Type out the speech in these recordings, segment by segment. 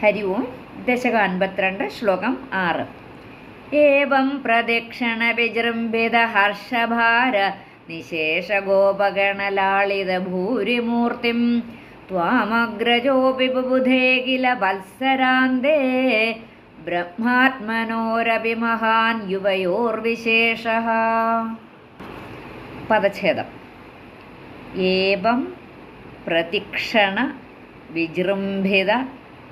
ഹരി ഓം ദശക അൻപത്തിരണ്ട് ശ്ലോകം ആറ്. ഏവം പ്രദക്ഷിണ വിജൃംഭിത ഹർഷഭാര നിശേഷഗോപഗണലാളിത ഭൂരിമൂർത്തിം ബുബുധേ കില വത്സരാന്തേ ബ്രഹ്മാത്മനോരപി മഹാൻ യുവയോർവിശേഷ. പദച്ഛേദം. ഏവം പ്രതിക്ഷണ വിജൃംഭിത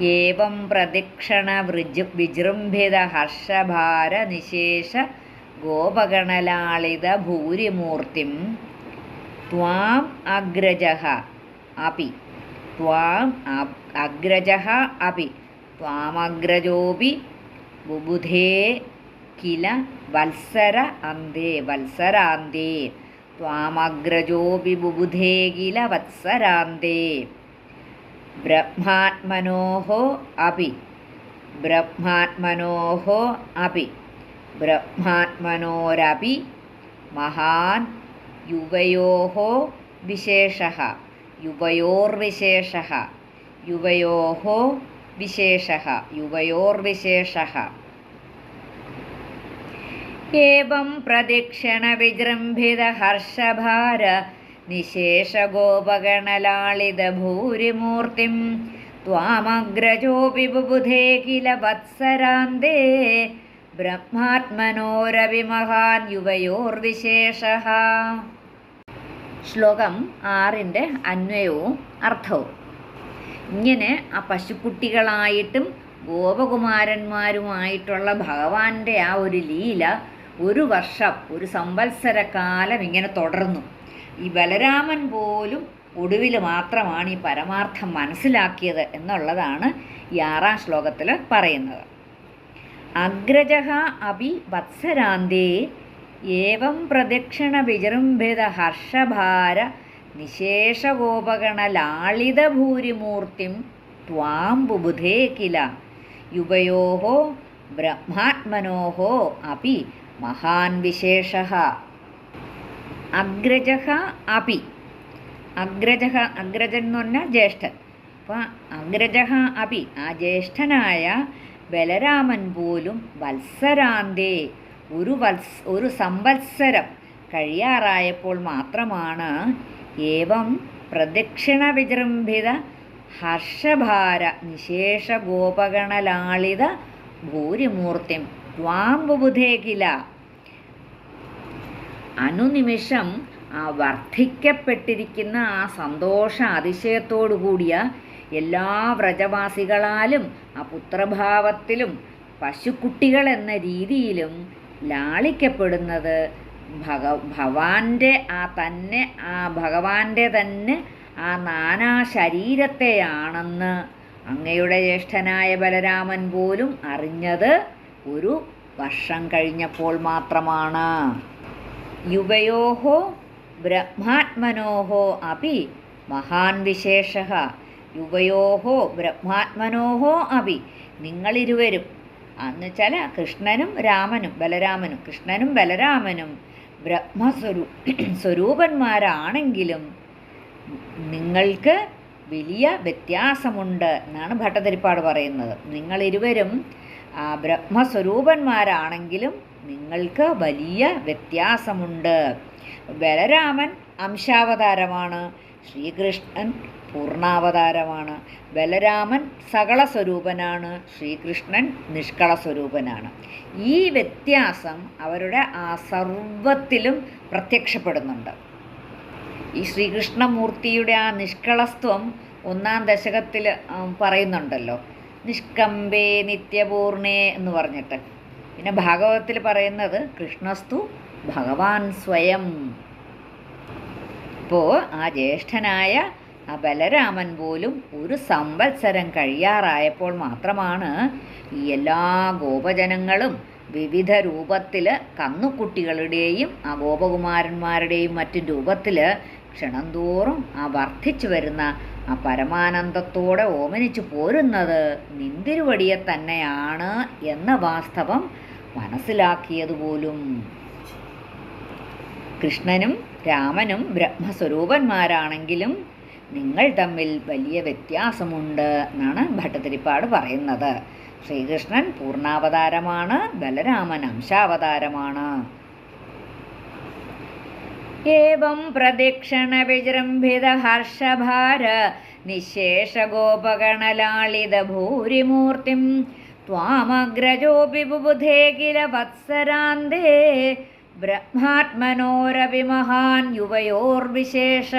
ഏവം പ്രദക്ഷിണ വൃജു വിജൃംഭിത ഹർഷഭാര നിശേഷ ഗോപഗണലാളിത ഭൂരിമൂർത്തിം ത്വാം അഗ്രജ അപി. ത്വാം അഗ്രജ അപി. ത്വാമഗ്രജോപി ബുബുധേ കില വത്സര അന്തേ വത്സരാന്തേ. ത്വാമഗ്രജോപി ബുബുധേ കില വത്സരാന്തേ. ബ്രഹ്മാത്മനോः अपि ब्रह्मात्मनोः अपि ब्रह्मात्मनोरपि महान् युवयोः विशेषः युवयोर्विशेषः युवयोः विशेषः युवयोर्विशेषः एवं प्रदक्षिणविजृम्भितहर्षभार നിശേഷഗോപഗണലാളിത ഭൂരിമൂർത്തിം त्वामग्रजोऽपि बुबुधे ബ്രഹ്മാത്മനോരവി മഹാൻ ബ്രഹ്മാത്മനോരവിമഹാൻ യുവയോർവിശേഷ. ശ്ലോകം ആറിന്റെ അന്വയവും അർത്ഥവും. ഇങ്ങനെ ആ പശുക്കുട്ടികളായിട്ടും ഗോപകുമാരന്മാരുമായിട്ടുള്ള ഭഗവാന്റെ ആ ഒരു ലീല ഒരു വർഷം ഒരു സംവത്സരകാലം ഇങ്ങനെ തുടർന്നു. ഈ ബലരാമൻ പോലും ഒടുവിൽ മാത്രമാണ് ഈ പരമാർത്ഥം മനസ്സിലാക്കിയത് എന്നുള്ളതാണ് ഈ ആറാം ശ്ലോകത്തിൽ പറയുന്നത്. അഗ്രജ അപി വത്സരാന്തേ ഏവം പ്രദക്ഷിണ വിജൃംഭിത ഹർഷഭാര നിശേഷഗോപഗണലാളിതഭൂരിമൂർത്തിം ത്വാം ബുബുധേ കില. യുവയോ ബ്രഹ്മാത്മനോ അപ്പി മഹാൻ വിശേഷ അഗ്രജ അപി അഗ്രജ അഗ്രജൻ എന്ന് പറഞ്ഞാൽ ജ്യേഷ്ഠൻ. അപ്പോൾ അഗ്രജ അപി ആ ജ്യേഷ്ഠനായ ബലരാമൻ പോലും വത്സരാന്തേ ഒരു വത്സ് ഒരു സംവത്സരം കഴിയാറായപ്പോൾ മാത്രമാണ് ഏവം പ്രദക്ഷിണ വിജൃംഭിത ഹർഷഭാര നിശേഷ ഗോപഗണലാളിത ഭൂരിമൂർത്തിം. ത്വാംബുബുധേ കില. അനുനിമിഷം വർദ്ധിക്കപ്പെട്ടിരിക്കുന്ന ആ സന്തോഷ അതിശയത്തോടു കൂടിയ എല്ലാ വ്രജവാസികളാലും ആ പുത്രഭാവത്തിലും പശുക്കുട്ടികൾ എന്ന രീതിയിലും ലാളിക്കപ്പെടുന്നത് ഭഗ ഭവാന്റെ ആ തന്നെ ആ ഭഗവാന്റെ തന്നെ ആ നാനാ ശരീരത്തെയാണെന്ന് അങ്ങയുടെ ജ്യേഷ്ഠനായ ബലരാമൻ പോലും അറിഞ്ഞത് ഒരു വർഷം കഴിഞ്ഞപ്പോൾ മാത്രമാണ്. യുവയോഹോ ബ്രഹ്മാത്മനോഹോ അപി മഹാൻ വിശേഷ യുവയോഹോ ബ്രഹ്മാത്മനോഹോ അപി നിങ്ങളിരുവരും. എന്നുവെച്ചാൽ കൃഷ്ണനും രാമനും ബലരാമനും കൃഷ്ണനും ബലരാമനും ബ്രഹ്മസ്വരൂ സ്വരൂപന്മാരാണെങ്കിലും നിങ്ങൾക്ക് വലിയ വ്യത്യാസമുണ്ട് എന്നാണ് ഭട്ടതിരിപ്പാട് പറയുന്നത്. നിങ്ങളിരുവരും ബ്രഹ്മസ്വരൂപന്മാരാണെങ്കിലും നിങ്ങൾക്ക് വലിയ വ്യത്യാസമുണ്ട്. ബലരാമൻ അംശാവതാരമാണ് ശ്രീകൃഷ്ണൻ പൂർണാവതാരമാണ് ബലരാമൻ സകള സ്വരൂപനാണ് ശ്രീകൃഷ്ണൻ നിഷ്കള സ്വരൂപനാണ് ഈ വ്യത്യാസം അവരുടെ ആ സർവത്തിലും പ്രത്യക്ഷപ്പെടുന്നുണ്ട്. ഈ ശ്രീകൃഷ്ണമൂർത്തിയുടെ ആ നിഷ്കളസ്ത്വം ഒന്നാം ദശകത്തിൽ പറയുന്നുണ്ടല്ലോ. നിഷ്കമ്പേ നിത്യപൂർണേ എന്ന് പറഞ്ഞിട്ട്. പിന്നെ ഭാഗവതത്തിൽ പറയുന്നത് കൃഷ്ണസ്തു ഭഗവാൻ സ്വയം. ഇപ്പോൾ ആ ജ്യേഷ്ഠനായ ആ ബലരാമൻ പോലും ഒരു സംവത്സരം കഴിയാറായപ്പോൾ മാത്രമാണ് ഈ എല്ലാ ഗോപജനങ്ങളും വിവിധ രൂപത്തിൽ കന്നുകുട്ടികളുടെയും ആ ഗോപകുമാരന്മാരുടെയും മറ്റു രൂപത്തിൽ ക്ഷണം തോറും ആ വർദ്ധിച്ചു വരുന്ന ആ പരമാനന്ദത്തോടെ ഓമനിച്ചു പോരുന്നത് നിന്തിരുവടിയെ തന്നെയാണ് എന്ന വാസ്തവം മനസ്സിലാക്കിയതുപോലും. കൃഷ്ണനും രാമനും ബ്രഹ്മസ്വരൂപന്മാരാണെങ്കിലും നിങ്ങൾ തമ്മിൽ വലിയ വ്യത്യാസമുണ്ട് എന്നാണ് ഭട്ടതിരിപ്പാട് പറയുന്നത്. ശ്രീകൃഷ്ണൻ പൂർണാവതാരമാണ് ബലരാമൻ അംശാവതാരമാണ്. ഹർഷഭാര നിശേഷഗോപഗണലാളിത ഭൂരിമൂർത്തിം. ത്വാമഗ്രജോപി ബുബുധേ കില വത്സരാന്തേ ബ്രഹ്മാത്മനോരപി മഹാൻ യുവയോർവിശേഷ.